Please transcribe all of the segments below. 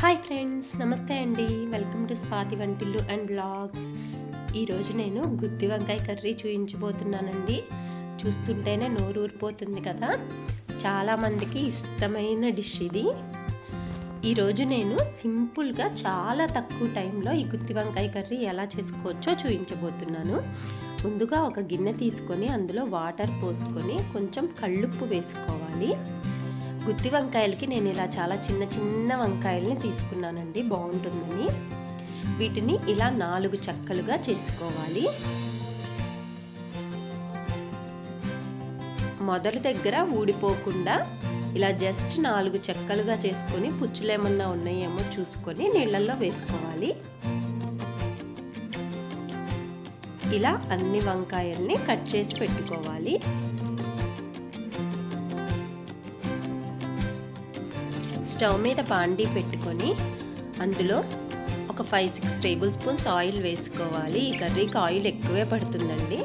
Hi friends నమస్తే అండి. Welcome to Swathi వంటిల్లు అండ్ బ్లాగ్స్ ఈరోజు నేను గుత్తి వంకాయ కర్రీ చూపించబోతున్నానండి చూస్తుంటేనే నోరు ఊరిపోతుంది కదా. చాలామందికి ఇష్టమైన డిష్ ఇది. ఈరోజు నేను సింపుల్గా చాలా తక్కువ టైంలో ఈ గుత్తి వంకాయ కర్రీ ఎలా చేసుకోవచ్చో చూపించబోతున్నాను ముందుగా ఒక గిన్నె తీసుకొని అందులో వాటర్ పోసుకొని కొంచెం కళ్ళుప్పు వేసుకోవాలి. గుత్తి వంకాయలకి నేను ఇలా చాలా చిన్న చిన్న వంకాయల్ని తీసుకున్నానండి. బాగుంటుందని. వీటిని ఇలా నాలుగు చక్కలుగా చేసుకోవాలి. మొదటి దగ్గర ఊడిపోకుండా ఇలా జస్ట్ నాలుగు చెక్కలుగా చేసుకొని పుచ్చులు ఏమన్నా ఉన్నాయేమో చూసుకొని నీళ్ళల్లో వేసుకోవాలి. ఇలా అన్ని వంకాయల్ని కట్ చేసి పెట్టుకోవాలి. స్టవ్ మీద బాండీ పెట్టుకొని అందులో ఒక five six tablespoons oil వేసుకోవాలి. ఈ కర్రీకి ఆయిల్ ఎక్కువే పడుతుందండి.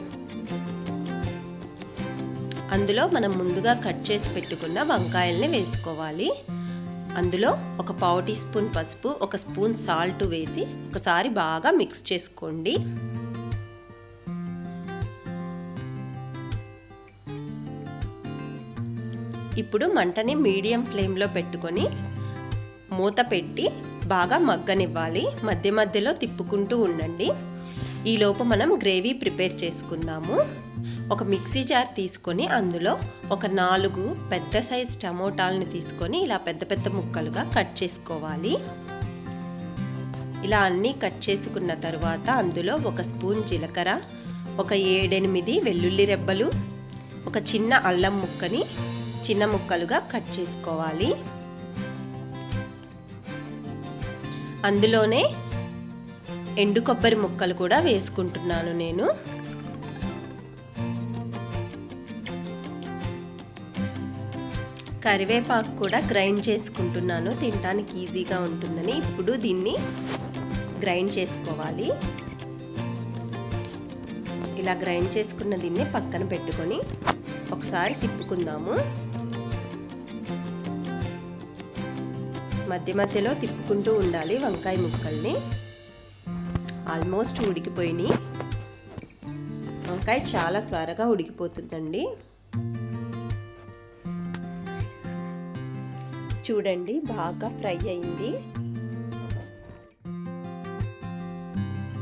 అందులో మనం ముందుగా కట్ చేసి పెట్టుకున్న వంకాయల్ని వేసుకోవాలి. అందులో ఒక పావు టీ స్పూన్ పసుపు ఒక స్పూన్ సాల్ట్ వేసి ఒకసారి బాగా మిక్స్ చేసుకోండి. ఇప్పుడు మంటని మీడియం ఫ్లేమ్లో పెట్టుకొని మూత పెట్టి బాగా మగ్గనివ్వాలి. మధ్య మధ్యలో తిప్పుకుంటూ ఉండండి. ఈలోపు మనం గ్రేవీ ప్రిపేర్ చేసుకుందాము. ఒక మిక్సీ జార్ తీసుకొని అందులో ఒక నాలుగు పెద్ద సైజ్ టమోటాలని తీసుకొని ఇలా పెద్ద పెద్ద ముక్కలుగా కట్ చేసుకోవాలి. ఇలా అన్నీ కట్ చేసుకున్న తర్వాత అందులో ఒక స్పూన్ జీలకర్ర ఒక ఏడెనిమిది వెల్లుల్లి రెబ్బలు ఒక చిన్న అల్లం ముక్కని చిన్న ముక్కలుగా కట్ చేసుకోవాలి. అందులోనే ఎండు కొబ్బరి ముక్కలు కూడా వేసుకుంటున్నాను నేను. కరివేపాకు కూడా గ్రైండ్ చేసుకుంటున్నాను. తినడానికి ఈజీగా ఉంటుందని ఇప్పుడు దీన్ని గ్రైండ్ చేసుకోవాలి. ఇలా గ్రైండ్ చేసుకున్న దీన్ని పక్కన పెట్టుకొని ఒకసారి తిప్పుకుందాము. మధ్య మధ్యలో తిప్పుకుంటూ ఉండాలి వంకాయ ముక్కల్ని. ఆల్మోస్ట్ ఉడికిపోయినాయి. వంకాయ చాలా త్వరగా ఉడికిపోతుందండి. చూడండి బాగా ఫ్రై అయింది.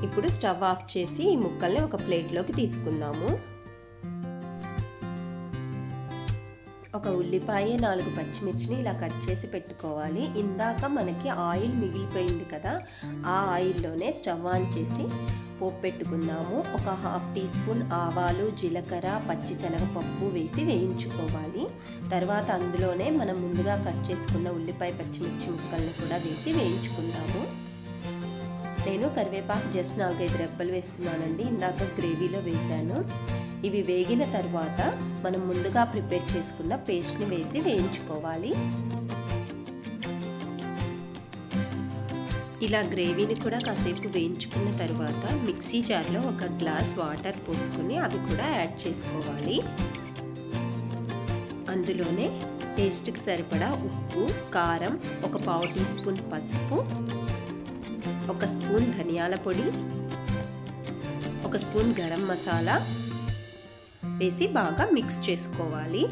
ఇప్పుడు స్టవ్ ఆఫ్ చేసి ఈ ముక్కల్ని ఒక ప్లేట్లోకి తీసుకుందాము. ఒక ఉల్లిపాయ నాలుగు పచ్చిమిర్చిని ఇలా కట్ చేసి పెట్టుకోవాలి. ఇందాక మనకి ఆయిల్ మిగిలిపోయింది కదా ఆ ఆయిల్లోనే స్టవ్ ఆన్ చేసి పోపు పెట్టుకుందాము. ఒక హాఫ్ టీ స్పూన్ ఆవాలు జీలకర్ర పచ్చిశనగపప్పు వేసి వేయించుకోవాలి. తర్వాత అందులోనే మనం ముందుగా కట్ చేసుకున్న ఉల్లిపాయ పచ్చిమిర్చి ముక్కల్ని కూడా వేసి వేయించుకుందాము. నేను కరివేపాకు జస్ట్ నాలుగైదు రెబ్బలు వేస్తున్నానండి. ఇందాక గ్రేవీలో వేశాను. ఇవి వేగిన తర్వాత మనం ముందుగా ప్రిపేర్ చేసుకున్న పేస్ట్ని వేసి వేయించుకోవాలి. ఇలా గ్రేవీని కూడా కాసేపు వేయించుకున్న తర్వాత మిక్సీ జార్లో ఒక గ్లాస్ వాటర్ పోసుకొని అవి కూడా యాడ్ చేసుకోవాలి. అందులోనే టేస్ట్కి సరిపడా ఉప్పు కారం ఒక పావు టీ స్పూన్ పసుపు ఒక స్పూన్ ధనియాల పొడి ఒక స్పూన్ గరం మసాలా వేసి బాగా మిక్స్ చేసుకోవాలి.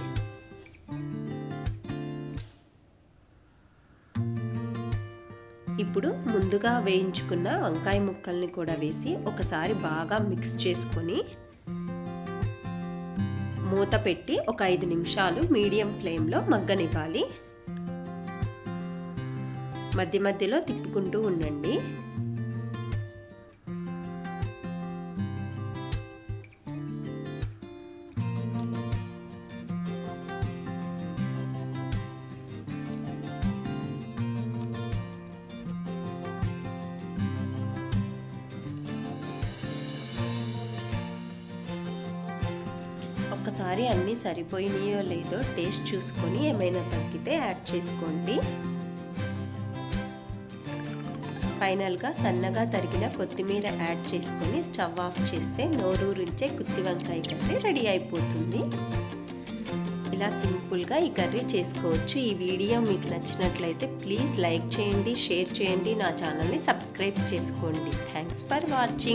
ఇప్పుడు ముందుగా వేయించుకున్న వంకాయ ముక్కల్ని కూడా వేసి ఒకసారి బాగా మిక్స్ చేసుకొని మూత పెట్టి ఒక ఐదు నిమిషాలు మీడియం ఫ్లేమ్లో మగ్గనివ్వాలి. మధ్య మధ్యలో తిప్పుకుంటూ ఉండండి. ఒకసారి అన్నీ సరిపోయినాయో లేదో టేస్ట్ చూసుకొని ఏమైనా తగ్గితే యాడ్ చేసుకోండి. ఫైనల్గా సన్నగా తరిగిన కొత్తిమీర యాడ్ చేసుకొని స్టవ్ ఆఫ్ చేస్తే నోరూరించే గుత్తి వంకాయ కర్రీ రెడీ అయిపోతుంది. ఇలా సింపుల్గా ఈ కర్రీ చేసుకోవచ్చు. ఈ వీడియో మీకు నచ్చినట్లయితే ప్లీజ్ లైక్ చేయండి షేర్ చేయండి నా ఛానల్ని సబ్స్క్రైబ్ చేసుకోండి. Thanks for watching.